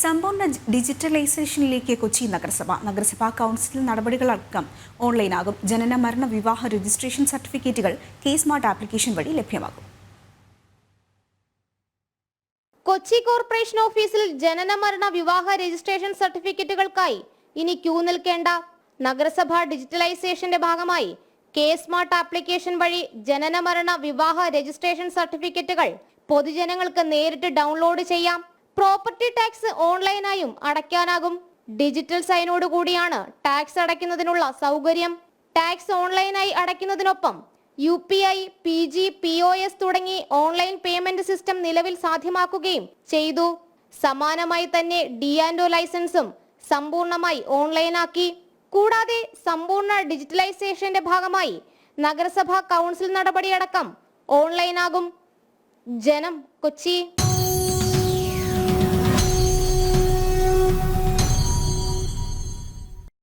സമ്പൂർണ ഡിജിറ്റലൈസേഷനിലേക്ക് കൊച്ചി നഗരസഭ. നഗരസഭാ കൗൺസിൽ നടപടികളടക്കം ഓൺലൈനാകും. ജനന മരണ വിവാഹ രജിസ്ട്രേഷൻ സർട്ടിഫിക്കറ്റുകൾ കെ സ്മാർട്ട് ആപ്ലിക്കേഷൻ വഴി ലഭ്യമാകും. കൊച്ചി കോർപ്പറേഷൻ ഓഫീസിൽ ജനന മരണ വിവാഹ രജിസ്ട്രേഷൻ സർട്ടിഫിക്കറ്റുകൾക്കായി ഇനി ക്യൂ നിൽക്കേണ്ട. നഗരസഭ ഡിജിറ്റലൈസേഷന്റെ ഭാഗമായി കെ സ്മാർട്ട് ആപ്ലിക്കേഷൻ വഴി ജനന മരണ വിവാഹ രജിസ്ട്രേഷൻ സർട്ടിഫിക്കറ്റുകൾ പൊതുജനങ്ങൾക്ക് നേരിട്ട് ഡൗൺലോഡ് ചെയ്യാം. പ്രോപ്പർട്ടി ടാക്സ് ഓൺലൈനായും അടയ്ക്കാനാകും. ഡിജിറ്റൽ സൈനോട് കൂടിയാണ് ടാക്സ് അടയ്ക്കുന്നതിനുള്ള സൗകര്യം. ടാക്സ് ഓൺലൈനായി അടയ്ക്കുന്നതിനൊപ്പം U P I P G P O S തുടങ്ങി ഓൺലൈൻ പേയ്മെന്റ് സിസ്റ്റം നിലവിൽ സാധ്യമാക്കുകയും ചെയ്തു. സമാനമായി തന്നെ ഡി ആൻഡോ ലൈസൻസും സമ്പൂർണമായി ഓൺലൈനാക്കി. കൂടാതെ സമ്പൂർണ ഡിജിറ്റലൈസേഷന്റെ ഭാഗമായി നഗരസഭാ കൗൺസിൽ നടപടിയടക്കം ഓൺലൈനാകും. ജനം കൊച്ചി.